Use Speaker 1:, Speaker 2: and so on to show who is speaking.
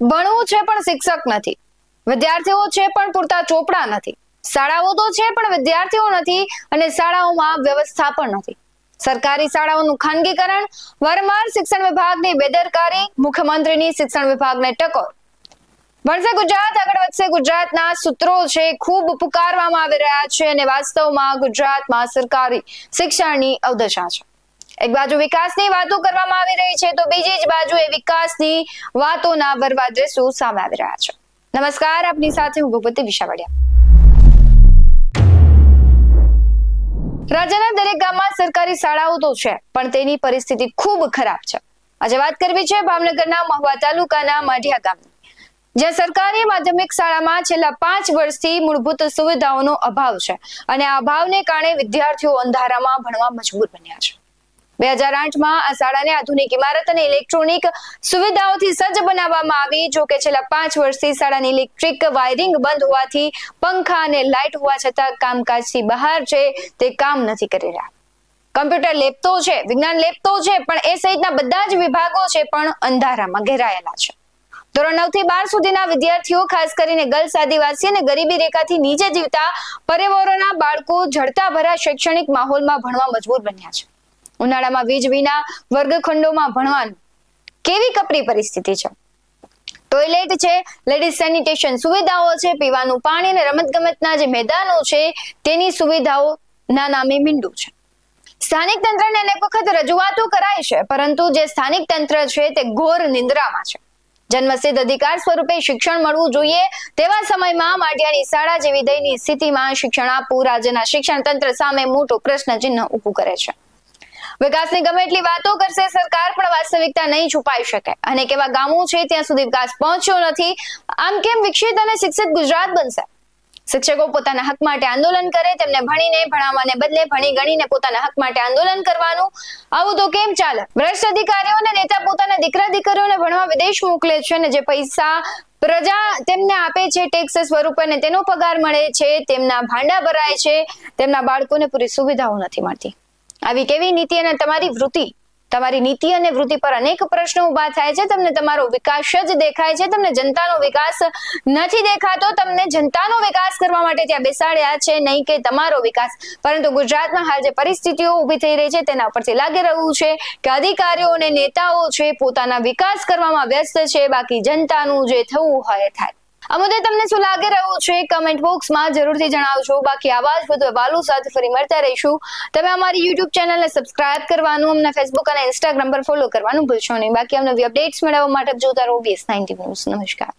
Speaker 1: ભણવું છે પણ શિક્ષક નથી. વિદ્યાર્થીઓ છે પણ પૂરતા ચોપડા નથી. શાળાઓ તો છે પણ વિદ્યાર્થીઓ નથી અને શાળાઓમાં વ્યવસ્થા પણ નથી. સરકારી શાળાઓનું ખાનગીકરણ વારંવાર શિક્ષણ વિભાગની બેદરકારી, મુખ્યમંત્રીની શિક્ષણ વિભાગને ટકોર. ભણશે ગુજરાત, આગળ વધશે ગુજરાતના સૂત્રો છે, ખૂબ પુકારવામાં આવી રહ્યા છે અને વાસ્તવમાં ગુજરાતમાં સરકારી શિક્ષણની અવદશા છે. એક બાજુ વિકાસની વાતો કરવામાં આવી રહી છે, તો બીજી જ બાજુ એ વિકાસની વાતોના બરબાદ દ્રશ્યો સામે આવી રહ્યા છે. નમસ્કાર, આપની સાથે હું ભગવતી વિશાવડિયા. રાજ્યના દરેક ગામમાં સરકારી શાળાઓ તો છે, પણ તેની પરિસ્થિતિ ખૂબ ખરાબ છે. આજે વાત કરવી છે ભાવનગરના મહુવા તાલુકાના માઢિયા ગામની. જ્યાં સરકારી માધ્યમિક શાળામાં છેલ્લા પાંચ વર્ષથી મૂળભૂત સુવિધાઓનો અભાવ છે, અને આ અભાવને કારણે વિદ્યાર્થીઓ અંધારામાં ભણવા મજબૂર બન્યા છે. બે હજાર આઠમાં આ શાળાને આધુનિક ઇમારત અને ઇલેક્ટ્રોનિક સુવિધાઓથી સજ્જ બનાવવામાં આવી, જો કે છેલ્લા પાંચ વર્ષથી શાળાની ઇલેક્ટ્રિક વાયરિંગ બંધ હોવાથી પંખા અને લાઇટ હોવા છતાં કામકાજથી બહાર છે, તે કામ નથી કરી રહ્યા. કમ્પ્યુટર લેબ તો છે, વિજ્ઞાન લેબ તો છે, પણ એ સહિતના બધા જ વિભાગો છે, પણ અંધારામાં ઘેરાયેલા છે. ધોરણ નવથી બાર સુધીના વિદ્યાર્થીઓ, ખાસ કરીને ગર્લ્સ, આદિવાસી અને ગરીબી રેખાથી નીચે જીવતા પરિવારોના બાળકો જડતા ભરા શૈક્ષણિક માહોલમાં ભણવા મજબૂર બન્યા છે. ઉનાળામાં વીજ વિના વર્ગખંડોમાં ભણવાનું કેવી કપરી પરિસ્થિતિ છે? ટોયલેટ છે લેડીઝ સેનિટેશન સુવિધાઓ છે, પીવાનું પાણી અને રમતગમતના જે મેદાનો છે, તેની સુવિધાઓ ના નામે મીંડું છે. સ્થાનિક તંત્રને અનેક વખત રજૂઆતો કરાય છે, પરંતુ જે સ્થાનિક તંત્ર છે, તે ઘોર નિંદ્રામાં છે. જન્મસિદ્ધ અધિકાર સ્વરૂપે શિક્ષણ મળવું જોઈએ તેવા સમયમાં માટિયાની શાળા જેવી દયની સ્થિતિમાં શિક્ષણ આપવું રાજ્યના શિક્ષણ તંત્ર સામે મોટું પ્રશ્ન ચિહ્ન ઊભું કરે છે. વિકાસની ગમે એટલી વાતો કરશે, સરકાર પણ વાસ્તવિકતા નહીં છુપાઈ શકે. અને કેવા ગામો છે, ત્યાં સુધી વિકાસ પહોંચ્યો નથી. આમ કેમ વિકસિત અને શિક્ષિત ગુજરાત બનશે? શિક્ષકો પોતાના હક માટે આંદોલન કરે, તેમને ભણીને, ભણાવવાને બદલે ભણી ગણીને પોતાના હક માટે આંદોલન કરવાનું. આવું તો કેમ ચાલે? ભ્રષ્ટ અધિકારીઓ અને નેતા પોતાના દીકરા દીકરીઓને ભણવા વિદેશ મોકલે છે અને જે પૈસા પ્રજા તેમને આપે છે, ટેક્સ સ્વરૂપે અને તેનો પગાર મળે છે, તેમના ભાંડા ભરાય છે, તેમના બાળકોને પૂરી સુવિધાઓ નથી મળતી. આવી કેવી નીતિ અને તમારી વૃત્તિ? તમારી નીતિ અને વૃત્તિ પર અનેક પ્રશ્નો ઊભા થાય છે. તમને તમારો વિકાસ જ દેખાય છે. તમને જનતાનો વિકાસ નથી દેખાતો. તમને જનતાનો વિકાસ કરવા માટે ત્યાં બેસાડ્યા છે. નહીં કે તમારો વિકાસ. પરંતુ ગુજરાતમાં હાલ જે પરિસ્થિતિઓ ઊભી થઈ રહી છે, તેના પરથી લાગી રહ્યું છે કે અધિકારીઓ અને નેતાઓ છે, પોતાના વિકાસ કરવામાં વ્યસ્ત છે. બાકી જનતાનું જે થવું હોય થાય. આ મુદ્દે તમને શું લાગી રહ્યું છે? કમેન્ટ બોક્સમાં જરૂરથી જણાવજો. બાકી આવા જ વધુ અહેવાલો સાથે ફરી મળતા રહીશું. તમે અમારી યુટ્યુબ ચેનલને સબસ્ક્રાઇબ કરવાનું, અમને ફેસબુક અને ઇન્સ્ટાગ્રામ પર ફોલો કરવાનું ભૂલશો નહીં. બાકી અમને અપડેટ્સ મેળવવા માટે જોતા રહો બીએસ નાઇન્ટી ન્યૂઝ નમસ્કાર.